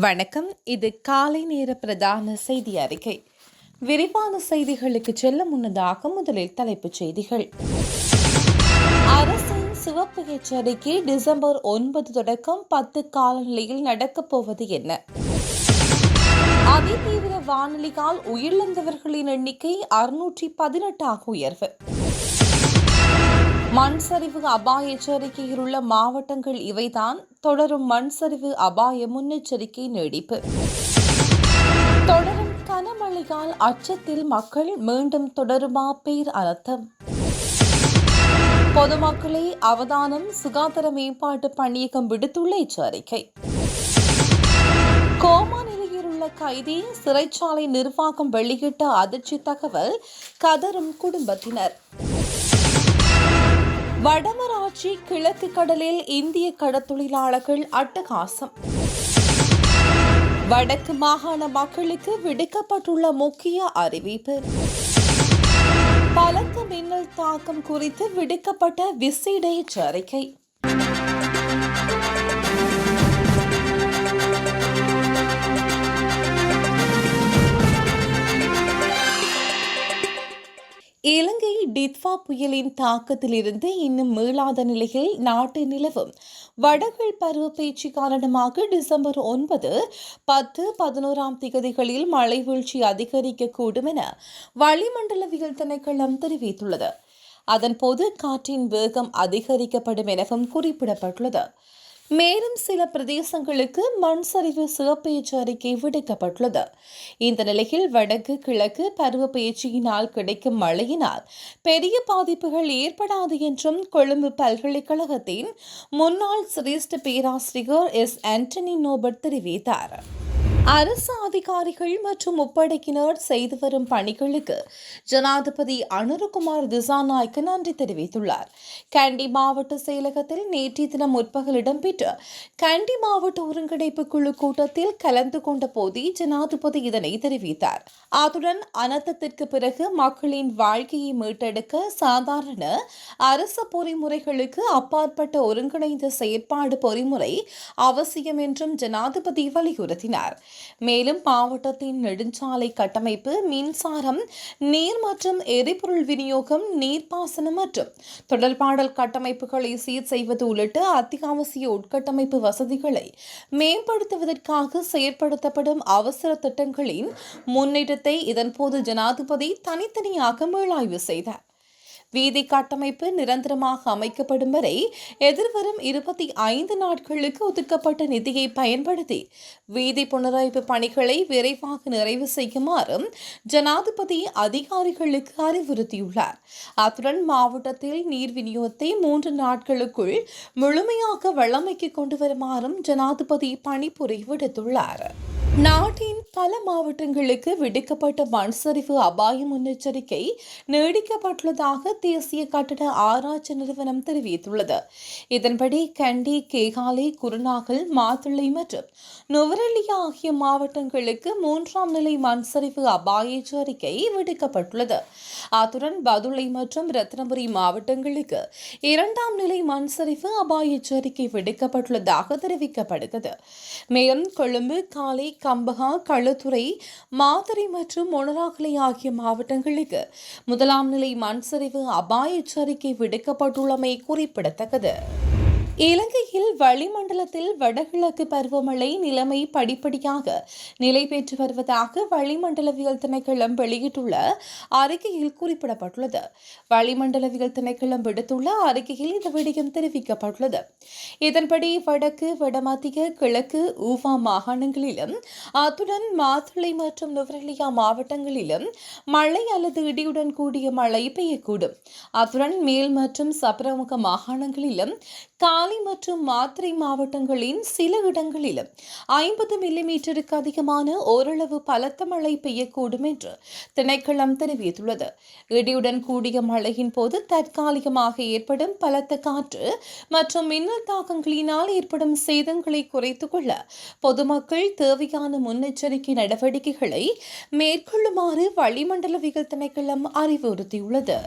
வணக்கம். இது காலை நேர பிரதான செய்தி அறிக்கை. விரிவான செய்திகளுக்கு செல்ல முன்னதாக முதலில் தலைப்புச் செய்திகள். அரசின் சிவப்பு எச்சரிக்கை டிசம்பர் ஒன்பது தொடக்கம் பத்து காலநிலையில் நடக்கப் போவது என்ன? அதிதீவிர வானொலியால் உயிரிழந்தவர்களின் எண்ணிக்கை அறுநூற்றி பதினெட்டாக உயர்வு. மண் சரிவு அபாய எச்சரிக்கையில் உள்ள மாவட்டங்கள் இவைதான். தொடரும் மண் சரிவு அபாய முன்னெச்சரிக்கை நீடிப்பு. தொடரும் கனமழையால் அச்சத்தில் மக்கள் மீண்டும் தொடருமா? பேர் அனர்த்தம். பொதுமக்களே அவதானம் சுகாதார மேம்பாட்டு பணியகம் விடுத்துள்ள எச்சரிக்கை. கோமா நிலையில் உள்ள கைதி சிறைச்சாலை நிர்வாகம் வெளியிட்ட அதிர்ச்சி தகவல் கதரும் குடும்பத்தினர். வடமராட்சி கிழக்கு கடலில் இந்திய கடத்தொழிலாளர்கள் அட்டகாசம். வடக்கு மாகாண மக்களுக்கு விடுக்கப்பட்டுள்ள முக்கிய அறிவிப்பு. பலத்த மின்னல் தாக்கம் குறித்து விடுக்கப்பட்ட விசேட எச்சரிக்கை. டித்வா புயலின் தாக்கத்திலிருந்து இன்னும் மீளாத நிலையில் நாட்டு நிலவும். வடகிழ் பருவப்பேச்சு காரணமாக டிசம்பர் ஒன்பது பத்து பதினோராம் திகதிகளில் மழை வீழ்ச்சி அதிகரிக்கக்கூடும் என வளிமண்டலவியல் திணைக்களம் தெரிவித்துள்ளது. அதன்போது காற்றின் வேகம் அதிகரிக்கப்படும் எனவும் குறிப்பிடப்பட்டுள்ளது. மேலும் சில பிரதேசங்களுக்கு மண் சரிவு சிறப்பு எச்சரிக்கை விடுக்கப்பட்டுள்ளது. இந்த நிலையில் வடக்கு கிழக்கு பருவ பயிற்சியினால் கிடைக்கும் மழையினால் பெரிய பாதிப்புகள் ஏற்படாது என்றும் கொழும்பு பல்கலைக்கழகத்தின் முன்னாள் சிரேஷ்ட பேராசிரியர் எஸ் ஆண்டனி நோபர்ட் தெரிவித்தார். அரசு அதிகாரிகள் மற்றும் முப்படைக்கினர் செய்து வரும் பணிகளுக்கு ஜனாதிபதி அனுரகுமார் திசாநாய்க்கு நன்றி தெரிவித்துள்ளார். கண்டி மாவட்ட செயலகத்தில் நேற்றைய தினம் முற்பகல் இடம்பெற்ற கண்டி மாவட்ட ஒருங்கிணைப்பு குழு கூட்டத்தில் கலந்து கொண்ட போதே ஜனாதிபதி இதனை தெரிவித்தார். அத்துடன் அனர்த்தத்திற்கு பிறகு மக்களின் வாழ்க்கையை மீட்டெடுக்க சாதாரண அரசு பொறிமுறைகளுக்கு அப்பாற்பட்ட ஒருங்கிணைந்த செயற்பாடு பொறிமுறை அவசியம் என்றும் ஜனாதிபதி வலியுறுத்தினார். மேலும் மாவட்டத்தின் நெடுஞ்சாலை கட்டமைப்பு மின்சாரம் நீர் மற்றும் எரிபொருள் விநியோகம் நீர்ப்பாசனம் மற்றும் தொடர்பாடல் கட்டமைப்புகளை சீர் செய்வது உள்ளிட்ட அத்தியாவசிய உட்கட்டமைப்பு வசதிகளை மேம்படுத்துவதற்காக செயற்படுத்தப்படும் அவசர திட்டங்களின் முன்னேற்றத்தை இதன்போது ஜனாதிபதி தனித்தனியாக மேலாய்வு செய்தார். வீதி கட்டமைப்பு நிரந்தரமாக அமைக்கப்படும் வரை எதிர்வரும் இருபத்தி ஐந்து நாட்களுக்கு ஒதுக்கப்பட்ட நிதியை பயன்படுத்தி வீதி புனரமைப்பு பணிகளை விரைவாக நிறைவு செய்யுமாறும் ஜனாதிபதி அதிகாரிகளுக்கு அறிவுறுத்தியுள்ளார். அத்துடன் மாவட்டத்தில் நீர் விநியோகத்தை மூன்று நாட்களுக்குள் முழுமையாக வளமைக்கு கொண்டு வருமாறும் ஜனாதிபதி பணிபுரி விடுத்துள்ளார் நான் பல மாவட்டங்களுக்கு விடுக்கப்பட்ட மண் சரிவு அபாய முன்னெச்சரிக்கை நீடிக்கப்பட்டுள்ளதாக தேசிய கட்டட ஆராய்ச்சி நிறுவனம் தெரிவித்துள்ளது. இதன்படி கண்டி கேகாலை குருநாகல் மாத்தளை மற்றும் நுவரெலியா ஆகிய மாவட்டங்களுக்கு மூன்றாம் நிலை மண் சரிவு அபாய எச்சரிக்கை விடுக்கப்பட்டுள்ளது. அத்துடன் பதுளை மற்றும் ரத்னபுரி மாவட்டங்களுக்கு இரண்டாம் நிலை மண் சரிவு அபாய எச்சரிக்கை விடுக்கப்பட்டுள்ளதாக தெரிவிக்கப்படுகிறது. மேலும் கொழும்பு காலை கம்பகா களுத்துறை மாதிரி மற்றும் மொனராகலை ஆகிய மாவட்டங்களுக்கு முதலாம் நிலை மண்சரிவு அபாய எச்சரிக்கை விடுக்கப்பட்டுள்ளமை குறிப்பிடத்தக்கது. இலங்கையில் வளிமண்டலத்தில் வடகிழக்கு பருவமழை நிலைமை படிப்படியாக நிலை பெற்று வருவதாக வளிமண்டலவியல் திணைக்களம் வெளியிட்டுள்ள அறிக்கையில் குறிப்பிடப்பட்டுள்ளது. வளிமண்டலவியல் திணைக்களம் விடுத்துள்ள அறிக்கையில் இந்த விடயம் தெரிவிக்கப்பட்டுள்ளது. இதன்படி வடக்கு வடமத்திய கிழக்கு ஊவா மாகாணங்களிலும் அத்துடன் மாத்தளை மற்றும் நுவரெலியா மாவட்டங்களிலும் மழை அல்லது இடியுடன் கூடிய மழை பெய்யக்கூடும். அத்துடன் மேல் மற்றும் சப்ரமுக மாகாணங்களிலும் காலி மற்றும் மாத்திரை மாவட்டங்களின் சில இடங்களிலும் ஐம்பது மில்லிமீட்டருக்கு அதிகமான ஓரளவு பலத்த மழை பெய்யக்கூடும் என்று திணைக்களம் தெரிவித்துள்ளது. இடியுடன் கூடிய மழையின் போது தற்காலிகமாக ஏற்படும் பலத்த காற்று மற்றும் மின்னல் தாக்கங்களினால் ஏற்படும் சேதங்களை குறைத்துக் கொள்ள பொதுமக்கள் தேவையான முன்னெச்சரிக்கை நடவடிக்கைகளை மேற்கொள்ளுமாறு வளிமண்டலவியல் திணைக்களம் அறிவுறுத்தியுள்ளது.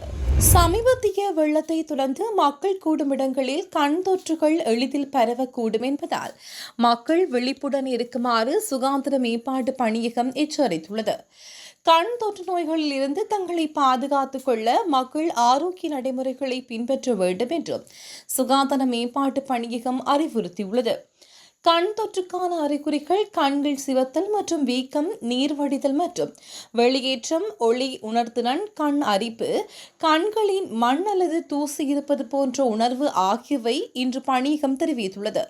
சமீபத்திய வெள்ளத்தை தொடர்ந்து மக்கள் கூடும் இடங்களில் கண் தொற்றுகள் எளிதில் பரவக்கூடும் என்பதால் மக்கள் விழிப்புடன் இருக்குமாறு சுகாதார மேம்பாட்டு பணியகம் எச்சரித்துள்ளது. கண் தொற்று நோய்களில் இருந்து தங்களை பாதுகாத்துக் கொள்ள மக்கள் ஆரோக்கிய நடைமுறைகளை பின்பற்ற வேண்டும் என்றும் சுகாதார மேம்பாட்டு பணியகம் அறிவுறுத்தியுள்ளது. கண் தொற்றுக்கான அறிகுறிகள் கண்கள் சிவத்தல் மற்றும் வீக்கம் நீர் வடிதல் மற்றும் வெளியேற்றம் ஒளி உணர்திறன் கண் அரிப்பு கண்களின் மண் அல்லது தூசி இருப்பது போன்ற உணர்வு ஆகியவை இன்று பணியகம் தெரிவித்துள்ளது.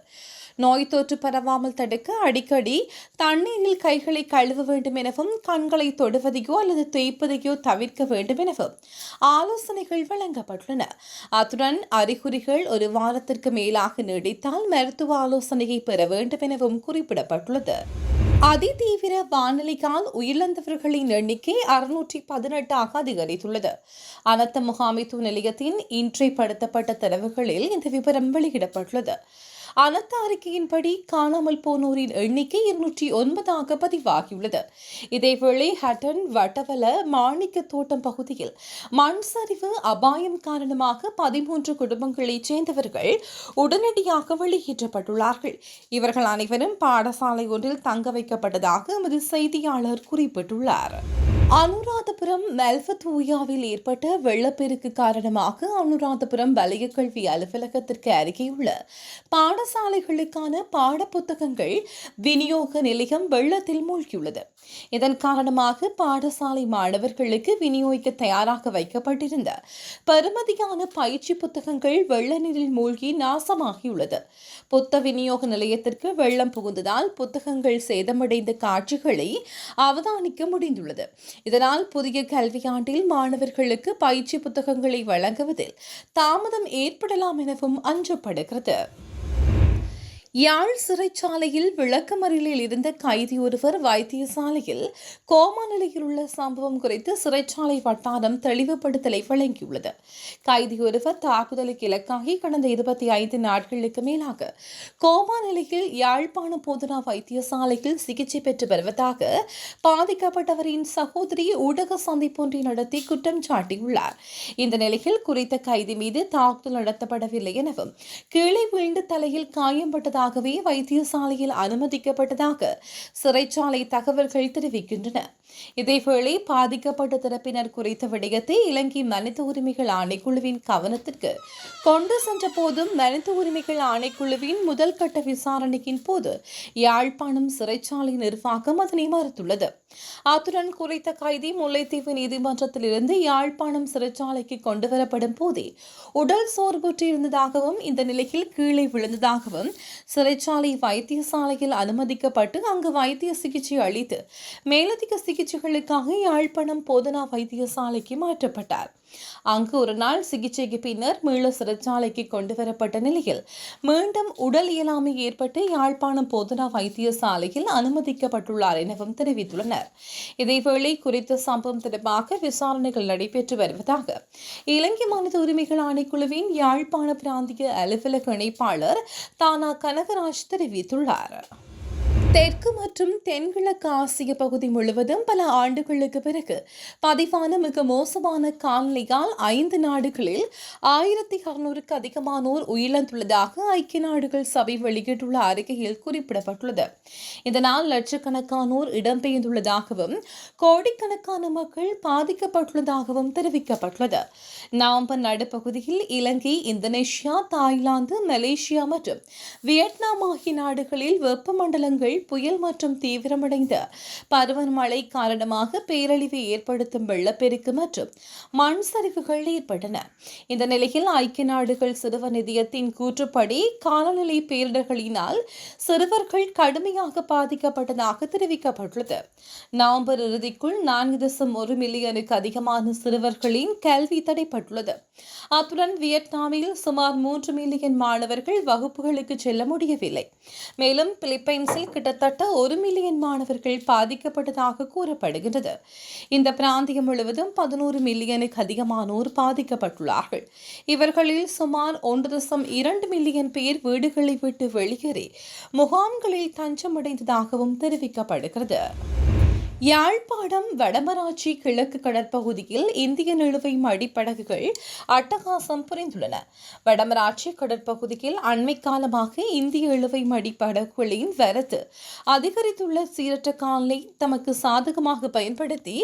நோய் தொற்று பரவாமல் தடுக்க அடிக்கடி தண்ணீரில் கைகளை கழுவ வேண்டும் எனவும் கண்களை தொடுவதையோ அல்லது தேய்ப்பதையோ தவிர்க்க வேண்டும் எனவும் ஆலோசனைகள் வழங்கப்பட்டுள்ளன. அத்துடன் அறிகுறிகள் ஒரு வாரத்திற்கு மேலாக நீடித்தால் மருத்துவ ஆலோசனையை பெற வேண்டும் எனவும் குறிப்பிடப்பட்டுள்ளது. அதிதீவிர வானிலையால் உயிரிழந்தவர்களின் எண்ணிக்கை அறுநூற்றி பதினெட்டாக அதிகரித்துள்ளது. அனத்த முகாமைத்துவ நிலையத்தின் இன்றைப்படுத்தப்பட்ட தரவுகளில் இந்த விவரம் வெளியிடப்பட்டுள்ளது. அனர்த்த அறிக்கையின்படி காணாமல் போனோரின் எண்ணிக்கை இருநூற்றி ஒன்பதாக பதிவாகியுள்ளது. இதேவேளை ஹட்டன் வட்டவல மாணிக்க தோட்டம் பகுதியில் மண் சரிவு அபாயம் காரணமாக பதிமூன்று குடும்பங்களைச் சேர்ந்தவர்கள் உடனடியாக வெளியேற்றப்பட்டுள்ளார்கள். இவர்கள் அனைவரும் பாடசாலை ஒன்றில் தங்க வைக்கப்பட்டதாக எமது செய்தியாளர் குறிப்பிட்டுள்ளார். அனுராதபுரம் மெல்வத்தூயாவில் ஏற்பட்ட வெள்ளப்பெருக்கு காரணமாக அனுராதபுரம் வலய கல்வி அலுவலகத்திற்கு அருகேயுள்ள பாடசாலைகளுக்கான பாடப்புத்தகங்கள் விநியோக நிலையம் வெள்ளத்தில் மூழ்கியுள்ளது. இதன் காரணமாக பாடசாலை மாணவர்களுக்கு விநியோகிக்க தயாராக வைக்கப்பட்டிருந்த பெருமதியான பயிற்சி புத்தகங்கள் வெள்ள நீரில் மூழ்கி நாசமாகியுள்ளது. புத்த விநியோக நிலையத்திற்கு வெள்ளம் புகுந்ததால் புத்தகங்கள் சேதமடைந்த காட்சிகளை அவதானிக்க முடிந்துள்ளது. இதனால் புதிய கல்வியாண்டில் மாணவர்களுக்கு பயிற்சி புத்தகங்களை வழங்குவதில் தாமதம் ஏற்படலாம் எனவும் அஞ்சப்படுகிறது. யாழ் சிறைச்சாலையில் விளக்கமறியலில் இருந்த கைதி ஒருவர் வைத்தியசாலையில் கோமா நிலையில் உள்ள சம்பவம் குறித்து சிறைச்சாலை வட்டாரம் தெளிவுபடுத்தலை வழங்கியுள்ளது. கைதி ஒருவர் தாக்குதலுக்கு இலக்காகி கடந்த இருபத்தி ஐந்து நாட்களுக்கு மேலாக கோமா நிலையில் யாழ்ப்பாண போதனா வைத்தியசாலையில் சிகிச்சை பெற்று வருவதாக பாதிக்கப்பட்டவரின் சகோதரி ஊடக சந்திப்பொன்றை நடத்தி குற்றம் சாட்டியுள்ளார். இந்த நிலையில் குறித்த கைதி மீது தாக்குதல் நடத்தப்படவில்லை எனவும் கீழே விழுந்து தலையில் காயம்பட்டதாக முன்னதாகவே வைத்தியசாலையில் அனுமதிக்கப்பட்டதாக சிறைச்சாலை தகவல்கள் தெரிவிக்கின்றன. இதேவேளை பாதிக்கப்பட்ட தரப்பினர் குறித்த விடயத்தை இலங்கை மனித உரிமைகள் ஆணைக்குழுவின் கவனத்திற்கு கொண்டு சென்ற போதும் மனித உரிமைகள் ஆணைக்குழுவின் முதல் கட்ட விசாரணையின் போது யாழ்ப்பாணம் சிறைச்சாலை நிர்வாகம் அதனை மறுத்துள்ளது. அத்துடன் குறித்த கைதி முல்லைத்தீவு நீதிமன்றத்தில் இருந்து யாழ்ப்பாணம் சிறைச்சாலைக்கு கொண்டுவரப்படும் போதே உடல் சோர்வுற்றிருந்ததாகவும் இந்த நிலையில் கீழே விழுந்ததாகவும் சிறைச்சாலை வைத்தியசாலையில் அனுமதிக்கப்பட்டு அங்கு வைத்திய சிகிச்சை அளித்து மேலதிக சிகிச்சைகளுக்காக யாழ்ப்பாணம் போதனா வைத்தியசாலைக்கு மாற்றப்பட்டார். அங்கு ஒரு நாள் சிகிச்சைக்கு பின்னர் மீள சிறைச்சாலைக்கு கொண்டு வரப்பட்ட நிலையில் மீண்டும் உடல் இயலாமை ஏற்பட்டு யாழ்ப்பாணம் போதனா வைத்தியசாலையில் அனுமதிக்கப்பட்டுள்ளார் எனவும் தெரிவித்துள்ளனர். இதேவேளை குறித்த சம்பவம் தொடர்பாக விசாரணைகள் நடைபெற்று வருவதாக இலங்கை மனித உரிமைகள் ஆணைக்குழுவின் யாழ்ப்பாண பிராந்திய அலுவலக இணைப்பாளர் தானா கனகராஜ் தெரிவித்துள்ளார். தெற்கு மற்றும் தென்கிழக்கு ஆசிய பகுதி முழுவதும் பல ஆண்டுகளுக்கு பிறகு பதிவான மிக மோசமான காலநிலையால் ஐந்து நாடுகளில் ஆயிரத்தி அறுநூறுக்கு அதிகமானோர் உயிரிழந்துள்ளதாக ஐக்கிய நாடுகள் சபை வெளியிட்டுள்ள அறிக்கையில் குறிப்பிடப்பட்டுள்ளது. இதனால் லட்சக்கணக்கானோர் இடம்பெயர்ந்துள்ளதாகவும் கோடிக்கணக்கான மக்கள் பாதிக்கப்பட்டுள்ளதாகவும் தெரிவிக்கப்பட்டுள்ளது. நவம்பர் நடுப்பகுதியில் இலங்கை இந்தோனேஷியா தாய்லாந்து மலேசியா மற்றும் வியட்நாம் ஆகிய நாடுகளில் வெப்பமண்டலங்கள் புயல் மற்றும் தீவிரமடைந்த பருவமழை காரணமாக பேரழிவை ஏற்படுத்தும் வெள்ளப்பெருக்கு மற்றும் மண் சரிவுகள் ஏற்பட்டன. இந்த நிலையில் ஐக்கிய நாடுகள் சிறுவர் நிதியத்தின் கூற்றுப்படி காலநிலை பேரிடர்களினால் சிறுவர்கள் கடுமையாக பாதிக்கப்பட்டதாக தெரிவிக்கப்பட்டுள்ளது. நவம்பர் இறுதிக்குள் நான்கு தசம் ஒரு மில்லியனுக்கு அதிகமான சிறுவர்களின் கல்வி தடைப்பட்டுள்ளது அத்துடன் வியட்நாமில் சுமார் மூன்று மில்லியன் மாணவர்கள் வகுப்புகளுக்கு செல்ல முடியவில்லை. மேலும் பிலிப்பைன்ஸில் கிட்ட கிட்டத்தட்ட ஒரு மில்லியன் மாணவர்கள் பாதிக்கப்பட்டதாக கூறப்படுகின்றது. இந்த பிராந்தியம் முழுவதும் பதினோரு மில்லியனுக்கு அதிகமானோர் பாதிக்கப்பட்டுள்ளார்கள். இவர்களில் சுமார் ஒன்று தசம் இரண்டு மில்லியன் பேர் வீடுகளை விட்டு வெளியேறி முகாம்களில் தஞ்சமடைந்ததாகவும் தெரிவிக்கப்படுகிறது. யாழ்ப்பாணம் வடமராட்சி கிழக்கு கடற்பகுதியில் இந்திய நிலுவை மடிப்படகுகள் அட்டகாசம் புரிந்துள்ளன. வடமராட்சி கடற்பகுதியில் அண்மை காலமாக இந்திய இழுவை மடிப்படகுகளின் வரத்து அதிகரித்துள்ள சீரற்ற காலை தமக்கு சாதகமாக பயன்படுத்தி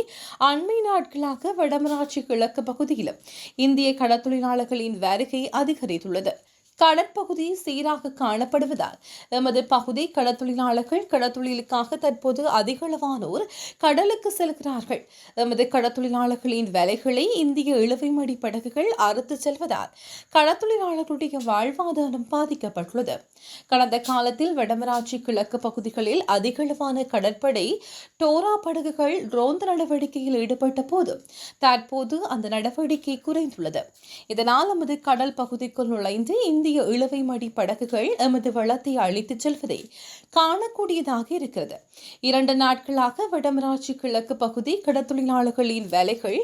அண்மை நாட்களாக வடமராட்சி கிழக்கு பகுதியிலும் இந்திய கடற்தொழிலாளர்களின் வருகை அதிகரித்துள்ளது. கடற்பகுதி சீராக காணப்படுவதால் எமது பகுதி கடத்தொழிலாளர்கள் கடத்தொழிலுக்காக தற்போது அதிகளவானோர் கடலுக்கு செல்கிறார்கள். எமது கடத்தொழிலாளர்களின் வேலைகளை இந்திய இழுவைமடி படகுகள் அறுத்து செல்வதால் கடத்தொழிலாளர்களுடைய வாழ்வாதாரம் பாதிக்கப்பட்டுள்ளது. கடந்த காலத்தில் வடமராட்சி கிழக்கு பகுதிகளில் அதிகளவான கடற்படை டோரா படகுகள் ரோந்து நடவடிக்கையில் ஈடுபட்ட போது தற்போது அந்த நடவடிக்கை குறைந்துள்ளது. இதனால் நமது கடல் பகுதிக்குள் நுழைந்து இந்திய இழுவை மடி படகுகள் எமது வளத்தை அழித்துச் செல்வதை காணக்கூடியதாக இருக்கிறது. இரண்டு நாட்களாக வடமராட்சி கிழக்கு பகுதி கடத்தொழிலாளர்களின் வேலைகள்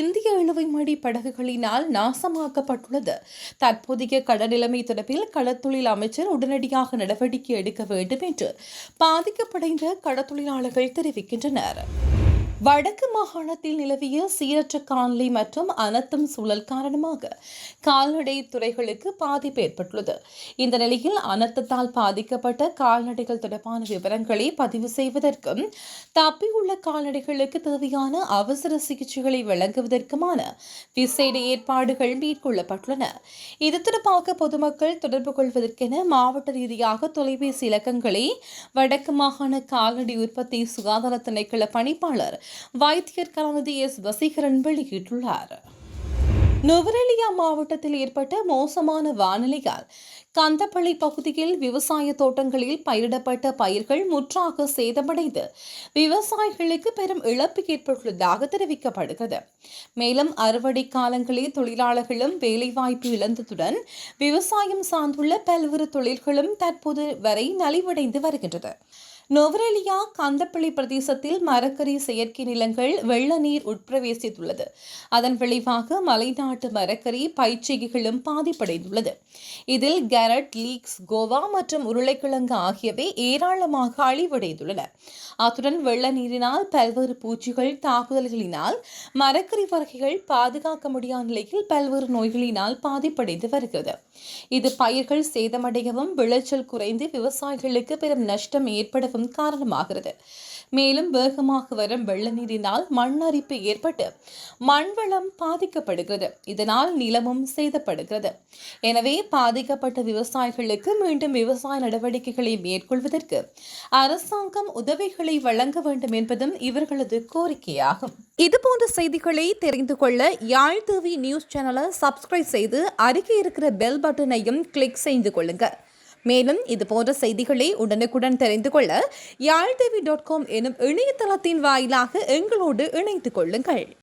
இந்திய இழுவை மடி படகுகளினால் நாசமாக்கப்பட்டுள்ளது. தற்போதைய கடநிலைமை தொடர்பில் கடத்தொழில் அமைச்சர் உடனடியாக நடவடிக்கை எடுக்க வேண்டும் என்று பாதிக்கப்படைந்த கடத்தொழிலாளர்கள் தெரிவிக்கின்றனர். வடக்கு மாகாணத்தில் நிலவிய சீரற்ற காலநிலை மற்றும் அனர்த்தம் சூழல் காரணமாக கால்நடை துறைகளுக்கு பாதிப்பு ஏற்பட்டுள்ளது. இந்த நிலையில் அனர்த்தத்தால் பாதிக்கப்பட்ட கால்நடைகள் தொடர்பான விவரங்களை பதிவு செய்வதற்கும் தப்பியுள்ள கால்நடைகளுக்கு தேவையான அவசர சிகிச்சைகளை வழங்குவதற்குமான விசேட ஏற்பாடுகள் மேற்கொள்ளப்பட்டுள்ளன. இது தொடர்பாக பொதுமக்கள் தொடர்பு கொள்வதற்கென மாவட்ட ரீதியாக தொலைபேசி இலக்கங்களை வடக்கு மாகாண கால்நடை உற்பத்தி சுகாதார திணைக்கள பணிப்பாளர் வைத்தியர் கலாநிதி எஸ். வசீகரன் வெளியிட்டுள்ளார். நுவரெலியா மாவட்டத்தில் ஏற்பட்ட மோசமான வானிலையால் கந்தப்பள்ளி பகுதியில் விவசாய தோட்டங்களில் பயிரிடப்பட்ட பயிர்கள் முற்றாக சேதமடைந்து விவசாயிகளுக்கு பெரும் இழப்பு ஏற்பட்டுள்ளதாக தெரிவிக்கப்படுகிறது. மேலும் அறுவடை காலங்களில் தொழிலாளர்களும் வேலைவாய்ப்பு இழந்ததுடன் விவசாயம் சார்ந்துள்ள பல்வேறு தொழில்களும் தற்போது வரை நலிவடைந்து வருகின்றது. நொவரெலியா கந்தப்பள்ளி பிரதேசத்தில் மரக்கறி செயற்கை நிலங்கள் வெள்ள நீர் உட்பிரவேசித்துள்ளது. அதன் விளைவாக மலைநாட்டு மரக்கறி பயிற்சிகளும் பாதிப்படைந்துள்ளது. இதில் கேரட் லீக்ஸ் கோவா மற்றும் உருளைக்கிழங்கு ஆகியவை ஏராளமாக அழிவடைந்துள்ளன. அத்துடன் வெள்ள நீரினால் பல்வேறு பூச்சிகள் தாக்குதல்களினால் மரக்கறி வகைகள் பாதுகாக்க முடியாத நிலையில் பல்வேறு நோய்களினால் பாதிப்படைந்து வருகிறது. இது பயிர்கள் சேதமடையவும் விளைச்சல் குறைந்து விவசாயிகளுக்கு பெரும் நஷ்டம் ஏற்படவும் ஏற்படவும் காரணமாகிறது மேலும் வேகமாக வரும் வெள்ள நீரினால் மண் அரிப்பு ஏற்பட்டு மண்வளம் பாதிக்கப்படுகிறது. இதனால் நிலமும் சேதப்படுகிறது. எனவே பாதிக்கப்பட்ட விவசாயிகளுக்கு மீண்டும் விவசாய நடவடிக்கைகளை மேற்கொள்வதற்கு அரசாங்கம் உதவிகளை வழங்க வேண்டும் என்பதும் இவர்களது கோரிக்கையாகும். இதுபோன்ற செய்திகளை தெரிந்து கொள்ள யாழ் டிவி நியூஸ் சேனலை சப்ஸ்கிரைப் செய்து அருகே இருக்கிற பெல் பட்டனையும் கிளிக் செய்து கொள்ளுங்கள் மேலும் இது போன்ற செய்திகளை உடனுக்குடன் தெரிந்து கொள்ள யாழ்தேவி டாட் காம் எனும் இணையதளத்தின் வாயிலாக எங்களோடு இணைந்து கொள்ளுங்கள்.